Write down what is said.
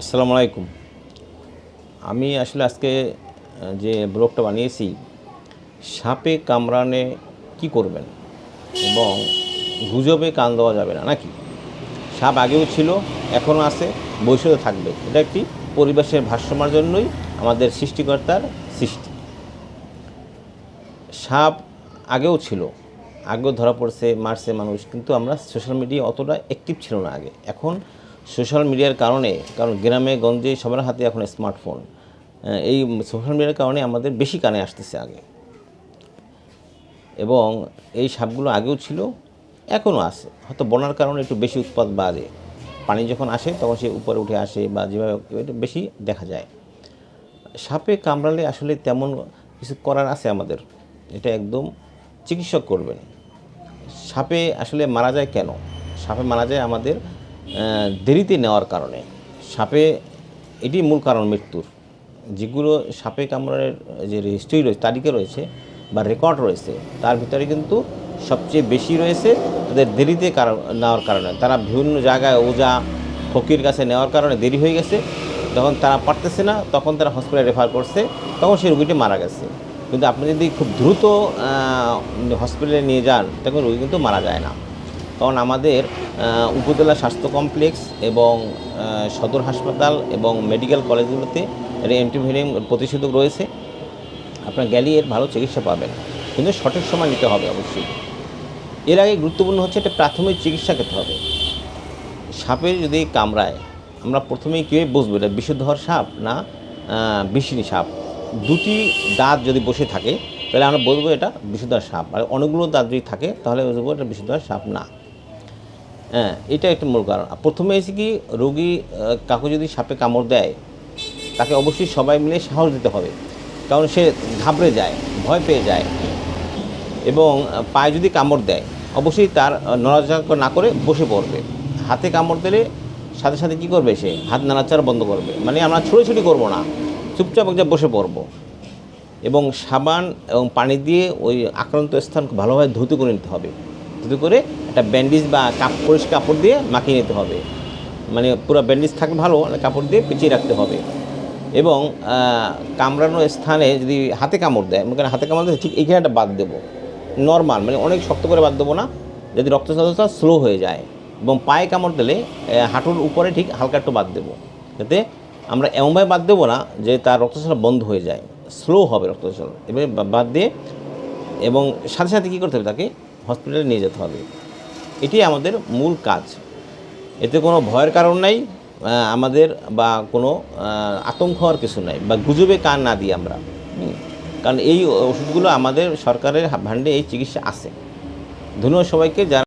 আসসালামু আলাইকুম। আমি আসলে আজকে যে ব্লগটা বানিয়েছি, সাপে কামড়ানে কি করবেন? এবং গুজবে কান দেওয়া যাবে না, নাকি? সাপ আগেও ছিল, এখনও আছে, ভবিষ্যতে থাকবে। এটা একটি পরিবেশের ভারসাম্যের জন্যই আমাদের সৃষ্টিকর্তার সৃষ্টি। সাপ আগেও ছিল, আগেও ধরা পড়ছে, মারছে মানুষ, কিন্তু আমরা সোশ্যাল মিডিয়া অতটা অ্যাক্টিভ ছিল না আগে। এখন সোশ্যাল মিডিয়ার কারণে, কারণ গ্রামে, গঞ্জে সবার হাতে এখন স্মার্টফোন। এই সোশ্যাল মিডিয়ার কারণে আমাদের বেশি কানে আসতেছে আগে। এবং এই সাপগুলো আগেও ছিল, এখনও আছে। হয়তো বন্যার কারণে একটু বেশি উৎপাদ বাড়ে। পানি যখন আসে, তখন সে উপরে উঠে আসে বা যেভাবে বেশি দেখা যায়। সাপে কামড়ালে আসলে তেমন কিছু করার আছে আমাদের। এটা একদম চিকিৎসক করবেন। সাপে আসলে মারা যায় কেন? সাপে মারা যায় আমাদের দেরিতে নেওয়ার কারণে সাপে, এটি মূল কারণ মৃত্যুর। যেগুলো সাপে কামড়ানোর যে হিস্ট্রি রয়েছে, তালিকা রয়েছে বা রেকর্ড রয়েছে, তার ভিতরে কিন্তু সবচেয়ে বেশি রয়েছে তাদের দেরিতে কারণ, নেওয়ার কারণে। তারা বিভিন্ন জায়গায় ওজা, ফকির কাছে নেওয়ার কারণে দেরি হয়ে গেছে। যখন তারা পারতেছে না, তখন তারা হসপিটালে রেফার করছে, তখন সেই রুগীটি মারা গেছে। কিন্তু আপনি যদি খুব দ্রুত হসপিটালে নিয়ে যান, তখন রুগী কিন্তু মারা যায় না। কারণ আমাদের উপজেলা স্বাস্থ্য কমপ্লেক্স এবং সদর হাসপাতাল এবং মেডিকেল কলেজগুলোতে অ্যান্টিভেনিয়াম প্রতিষেধক রয়েছে। আপনার গেলে এর ভালো চিকিৎসা পাবেন। কিন্তু সঠিক সময় নিতে হবে অবশ্যই। এর আগে গুরুত্বপূর্ণ হচ্ছে একটা প্রাথমিক চিকিৎসা খেতে হবে। সাপের যদি কামড়ায়, আমরা প্রথমেই কীভাবে বুঝব এটা বিষধর সাপ না বিষিনী সাপ? দুটি দাঁত যদি বসে থাকে, তাহলে আমরা বলব এটা বিষধর সাপ। আর অনেকগুলো দাঁত যদি থাকে, তাহলে বুঝব এটা বিষধর সাপ না। হ্যাঁ এটা একটা মূল কারণ। প্রথমে এসে কি, রোগী কাউকে যদি সাপে কামড় দেয়, তাকে অবশ্যই সবাই মিলে সাহস দিতে হবে। কারণ সে ঘাবড়ে যায়, ভয় পেয়ে যায়। এবং পায়ে যদি কামড় দেয়, অবশ্যই তার নড়াচড়া না করে বসে পড়বে। হাতে কামড় দিলে সাথে সাথে কী করবে সে? হাত নাড়াচাড়া বন্ধ করবে। মানে আমরা ছোটাছুটি করব না, চুপচাপ একদম বসে পড়ব। এবং সাবান এবং পানি দিয়ে ওই আক্রান্ত স্থান ভালোভাবে ধুতে করে নিতে হবে। ধুতে করে একটা ব্যান্ডেজ বা কাপ, পরিষ্কার কাপড় দিয়ে মাখিয়ে নিতে হবে। মানে পুরো ব্যান্ডেজ থাকে ভালো কাপড় দিয়ে পেঁচিয়ে রাখতে হবে। এবং কামড়ানো স্থানে যদি হাতে কামড় দেয় মানে হাতে কামড় দেয় ঠিক এইখানে একটা বাদ দেবো। নর্মাল মানে অনেক শক্ত করে বাদ দেবো না। যদি রক্ত চলাচল স্লো হয়ে যায়, এবং পায়ে কামড় দিলে হাঁটুর উপরে ঠিক হালকা একটু বাদ দেবো। যাতে আমরা এমনভাবে বাদ দেবো না যে তার রক্তচলাচল বন্ধ হয়ে যায়। স্লো হবে রক্তচলাচল এবারে বা- বাদ দিয়ে, এবং সাথে সাথে কী করতে হবে তাকে হসপিটালে নিয়ে যেতে হবে। এটি আমাদের মূল কাজ। এতে কোনো ভয়ের কারণ নাই আমাদের বা কোনো আতঙ্ক হওয়ার কিছু নাই, বা গুজবে কান না দিই আমরা। কারণ এই ওষুধগুলো আমাদের সরকারের ভান্ডে এই চিকিৎসা আছে। ধন্যবাদ সবাইকে, যারা